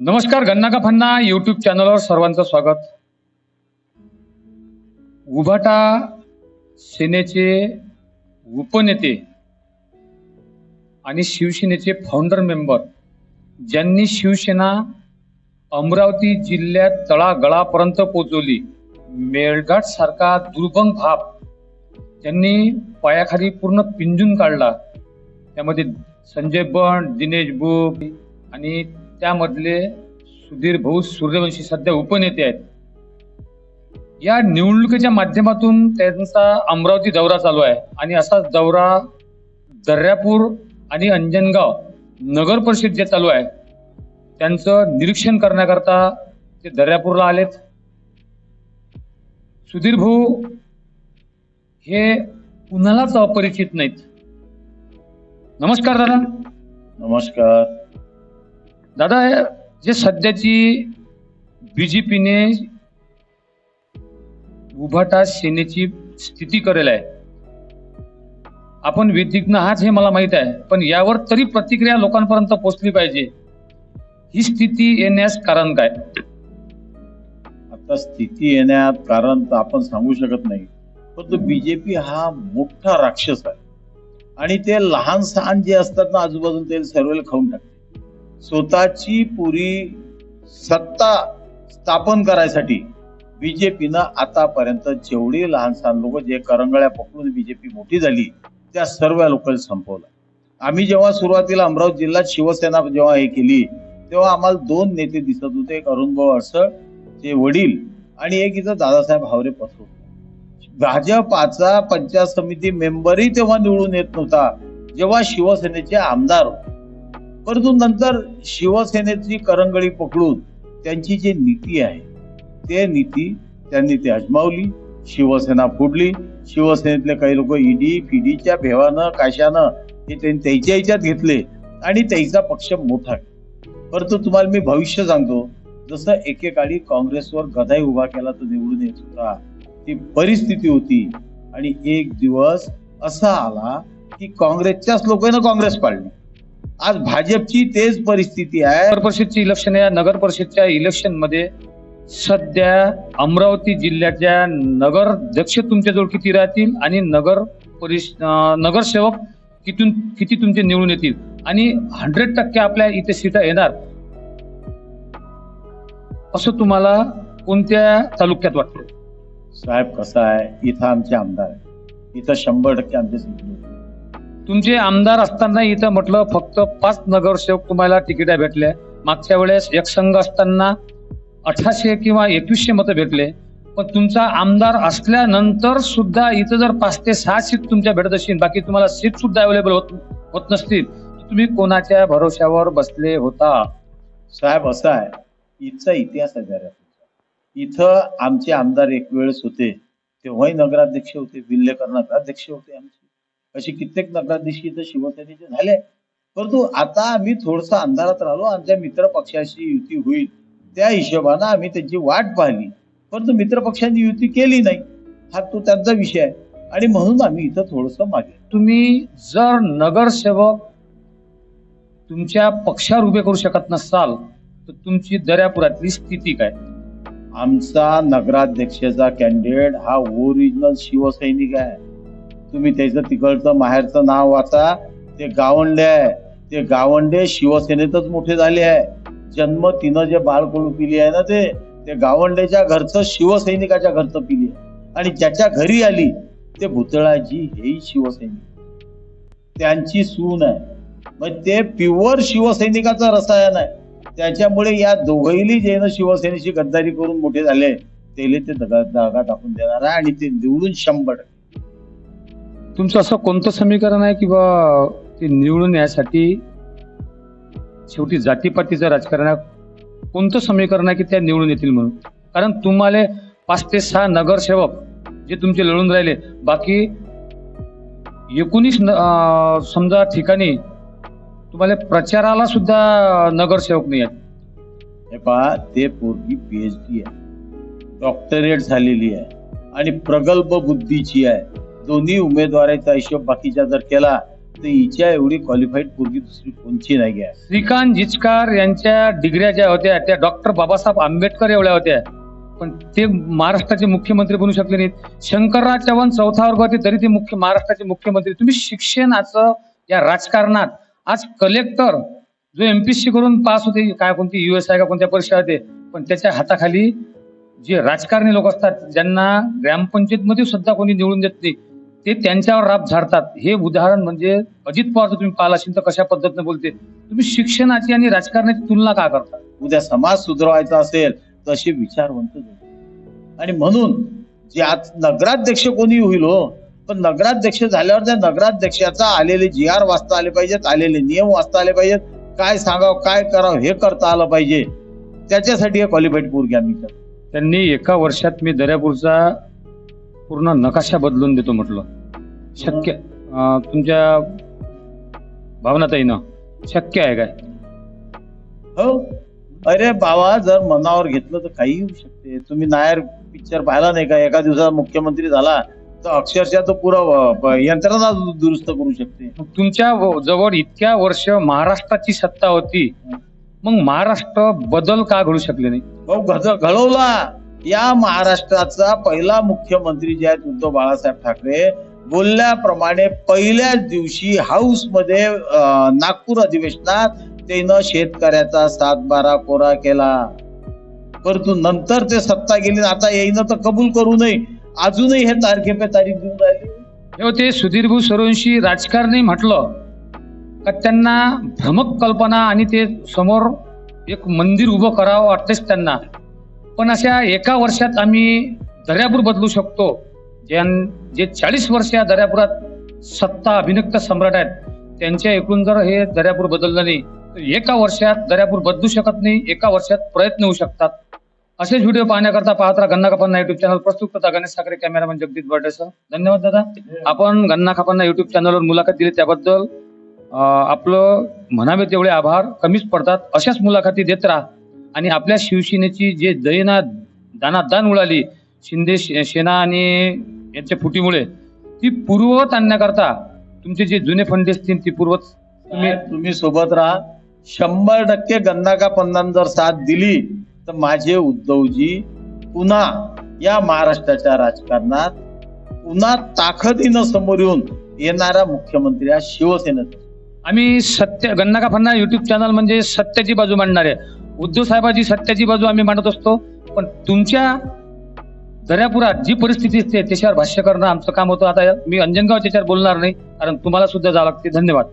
नमस्कार गन्नाका फन्ना यूट्यूब चॅनलवर सर्वांचं स्वागत. उभाटा सेनेचे उपनेते आणि शिवसेनेचे फाउंडर मेंबर ज्यांनी शिवसेना अमरावती जिल्ह्यात तळागळापर्यंत पोचवली मेळघाट सारखा दुर्गम भाग त्यांनी पायाखाली पूर्ण पिंजून काढला. त्यामध्ये संजय बंड दिनेश बुक आणि त्यामधले सुधीर भाऊ सूर्यवंशी सध्या उपनेते आहेत. या निवडणुकीच्या माध्यमातून त्यांचा अमरावती दौरा चालू आहे. आणि असा दौरा दर्यापूर आणि अंजनगाव नगर परिषद जे चालू आहे त्यांचं निरीक्षण करण्याकरता ते दर्यापूरला आलेत. सुधीर भाऊ हे कुणालाच अपरिचित नाहीत. नमस्कार दादा. नमस्कार. दादा जे सध्याची बीजेपीने उभाटा सेनेची स्थिती करेल आहे. आपण विधिज्ञ आहात हे मला माहीत आहे पण यावर तरी प्रतिक्रिया लोकांपर्यंत पोहोचली पाहिजे. ही स्थिती येण्यास कारण काय? आता स्थिती येण्यात कारण तर आपण सांगू शकत नाही परंतु बीजेपी हा मोठा राक्षस आहे. आणि ते लहान सहान जे असतात ना आजूबाजूला ते सर्व खाऊन टाकतात. स्वतःची पुरी सत्ता स्थापन करायसाठी बीजेपीनं आतापर्यंत जेवढी लहान सहान लोक जे करंगळ्या पकडून बीजेपी मोठी झाली त्या सर्व लोकांना संपवलं आम्ही जेव्हा सुरुवातीला अमरावती जिल्ह्यात शिवसेना जेव्हा हे केली तेव्हा आम्हाला दोन नेते दिसत होते एक अरुणभाऊ अडसळ चे वडील आणि एक इथं दादासाहेब हावरे पसरू भाजपाचा पंचायत समिती मेंबरही तेव्हा निवडून येत नव्हता जेव्हा शिवसेनेचे आमदार होते. परंतु नंतर शिवसेनेची करंगळी पकडून त्यांची जी नीती आहे ते नीती त्यांनी ते अजमावली शिवसेना फुडली. शिवसेनेतले काही लोक ईडी पीडीच्या भेवानं काशानं हे त्यांनी त्याच्या ह्याच्यात घेतले आणि त्याचा पक्ष मोठा आहे परंतु तुम्हाला मी भविष्य सांगतो जसं एकेकाळी काँग्रेसवर गदाई उभा केला तो निवडून येत होता ती परिस्थिती होती आणि एक दिवस असा आला की काँग्रेसच्याच लोकांना काँग्रेस पाडली. आज भाजपची तेच परिस्थिती आहे. नगर परिषदची इलेक्शन या नगर परिषदच्या इलेक्शनमध्ये सध्या अमरावती जिल्ह्याच्या नगराध्यक्ष तुमच्याजवळ किती राहतील आणि नगर परिष नगरसेवक कितून किती तुमचे निवडून येतील? आणि हंड्रेड टक्के आपल्या इथे सीटा येणार. असं तुम्हाला कोणत्या तालुक्यात वाटतं? साहेब कसा आहे? इथं आमचे आमदार आहे इथं शंभर टक्के आमचे तुमचे आमदार असताना इथं म्हटलं फक्त पाच नगरसेवक तुम्हाला तिकिटा भेटल्या मागच्या वेळेस एक संघ असताना अठराशे किंवा एकवीसशे मतं भेटले. पण तुमचा आमदार असल्यानंतर सुद्धा इथं जर पाच ते सहा सीट तुमच्या भेटत असतील बाकी तुम्हाला सीट सुद्धा अवेलेबल होत होत नसतील तुम्ही कोणाच्या भरोश्यावर बसले होता? साहेब असं आहे. इथचा इतिहास आहे जरा. इथं आमचे आमदार एक वेळेस होते तेव्हाही नगराध्यक्ष होते विल्हेकर नगराध्यक्ष होते आमचे. अशी कित्येक नगराध्यक्ष इथं शिवसेनेचे झाले. परंतु आता आम्ही थोडस अंधारात राहिलो. आमच्या मित्र पक्षाशी युती होईल. त्या हिशोबानं आम्ही त्यांची वाट पाहिली. परंतु मित्र पक्षांनी युती केली नाही. हा तो त्यांचा विषय आहे. आणि म्हणून आम्ही इथं थोडस मागे. तुम्ही जर नगरसेवक तुमच्या पक्षावर उभे करू शकत नसाल तर तुमची दर्यापुरातली स्थिती काय? आमचा नगराध्यक्षाचा कॅन्डिडेट हा ओरिजिनल शिवसैनिक आहे. तुम्ही त्याचं तिकडचं माहेरचं नाव वाचा. ते गावंडे आहे. ते गावंडे शिवसेनेतच मोठे झाले आहे. जन्म तिनं जे बाळकडू पिली आहे ना ते ते गावंडेच्या घरचं शिवसैनिकाच्या घरचं पिली आहे. आणि ज्याच्या घरी आली ते भुतळाजी हेही शिवसैनिक. त्यांची सून आहे. मग ते प्युअर शिवसैनिकाचं रसायन आहे. त्याच्यामुळे या दोघही जे ना गद्दारी करून मोठे झाले तेले ते दगा दगा टाकून देणार आहे आणि ते निवडून शंभर टक्के. तुमचं असं कोणतं समीकरण आहे की ते निवडून यासाठी शेवटी जातीपातीचं राजकारण आहे? कोणतं समीकरण आहे की त्या निवडून येतील म्हणून? कारण तुम्हाला पाच ते सहा नगरसेवक जे तुमचे लढून राहिले बाकी एकोणीस न- समजा ठिकाणी तुम्हाला प्रचाराला सुद्धा नगरसेवक नाही आहेत. हे पहा ते पोरगी पीएचडी आहे. डॉक्टरेट झालेली आहे. आणि प्रगल्भ बुद्धीची आहे. दोन्ही उमेदवाराचा हिशोब बाकीच्या जर केला तर हिच्या एवढी क्वालिफाईड पोरगी दुसरी कोणची नाही आहे. श्रीकांत जिचकार यांच्या डिग्र्या ज्या होत्या त्या डॉक्टर बाबासाहेब आंबेडकर एवढ्या होत्या. पण ते महाराष्ट्राचे मुख्यमंत्री बनू शकले नाहीत. शंकरराव चव्हाण चौथा वर्ग होते तरी ते मुख्य महाराष्ट्राचे मुख्यमंत्री. तुम्ही शिक्षणाचं या राजकारणात आज कलेक्टर जो एमपीसी करून पास होते काय कोणती युएस आहे का कोणत्या परीक्षा होते पण त्याच्या हाताखाली जे राजकारणी लोक असतात ज्यांना ग्रामपंचायतमध्ये सुद्धा कोणी निवडून देत नाही ते त्यांच्यावर राब झाडतात हे उदाहरण म्हणजे अजित पवारचं तुम्ही पाहिलं असेल तर कशा पद्धतीने बोलते तुम्ही शिक्षणाची आणि राजकारणाची तुलना का करता उद्या समाज सुधारायचा असेल तर असे विचारवंत. आणि म्हणून जे आज नगराध्यक्ष कोणी होईल हो पण नगराध्यक्ष झाल्यावर त्या नगराध्यक्षाचा आलेले जी आर वाचता आले पाहिजेत आलेले नियम वाचता आले पाहिजेत काय सांगावं काय करावं हे करता आलं पाहिजे त्याच्यासाठी हे क्वालिफाईड पोरगी आम्ही करतो. त्यांनी एका वर्षात मी दर्यापूरचा पूर्ण नकाशा बदलून देतो म्हटलं. शक्य अं, तुमच्या भावनाताईनं शक्य आहे काय? हो. अरे बाबा जर मनावर घेतलं तर काही होऊ शकते. तुम्ही नायर पिक्चर पाहिला नाही का? एका दिवसात मुख्यमंत्री झाला तर अक्षरशः तो पुरा अं, प- यंत्रणा दु- दुरुस्त करू शकते. तुमच्या व- जवळ इतक्या वर्ष महाराष्ट्राची सत्ता होती. मग महाराष्ट्र बदल का घडू शकले नाही? भाऊ घड- घडवला. या महाराष्ट्राचा पहिला मुख्यमंत्री जे आहेत उद्धव बाळासाहेब ठाकरे बोलल्याप्रमाणे पहिल्याच दिवशी हाऊसमध्ये नागपूर अधिवेशनात त्यानं शेतकऱ्याचा सातबारा कोरा केला. परंतु नंतर ते सत्ता गेली आता येईन तर कबूल करू नये. अजूनही हे तारखे पे तारीख देऊन राहिले. ते सुधीर भाऊ सरोंशी राजकारणी म्हटलं का त्यांना भ्रमक कल्पना आणि ते समोर एक मंदिर उभं करावं वाटतेच त्यांना. पण अशा एका वर्षात आम्ही दर्यापूर बदलू शकतो. ज्यां जे चाळीस वर्ष या दर्यापुरात सत्ता अभिनक्त सम्राट आहेत त्यांच्या एकूण जर हे दर्यापूर बदललं नाही तर एका वर्षात दर्यापूर बदलू शकत नाही एका वर्षात प्रयत्न होऊ शकतात. असेच व्हिडिओ पाहण्याकरता पाहत राहा गन्ना खपांना युट्यूब चॅनल प्रस्तुत करता गणेश ठाकरे कॅमेरामॅन जगदीश बर्डेसह धन्यवाद दादा. आपण गन्ना खपांना युट्यूब चॅनलवर मुलाखत दिली त्याबद्दल आपलं म्हणावे तेवढे आभार. कमीच पडतात. अशाच मुलाखती देत राहा. आणि आपल्या शिवसेनेची जे दैना दानादान उडाली शिंदे सेना आणि यांच्या फुटीमुळे ती पूर्ववत आणण्याकरता तुमचे जे जुने फंडे असतील ती पूर्वत तुम्ही तुम्ही सोबत राहा. शंभर टक्के गन्ना का पन्नान जर साथ दिली तर माझे उद्धवजी पुन्हा या महाराष्ट्राच्या राजकारणात पुन्हा ताकदीनं समोर येऊन येणारा मुख्यमंत्री हा शिवसेनेचा आम्ही सत्य गन्ना का फन्ना युट्यूब चॅनल म्हणजे सत्याची बाजू मांडणार. आहे उद्धव साहेबाची सत्याची बाजू आम्ही मांडत असतो पण तुमच्या दर्यापुरात जी परिस्थिती असते त्याच्यावर भाष्य करणं आमचं काम होतं. आता मी अंजनगाव त्याच्यावर बोलणार नाही कारण तुम्हाला सुद्धा जावं लागते. धन्यवाद.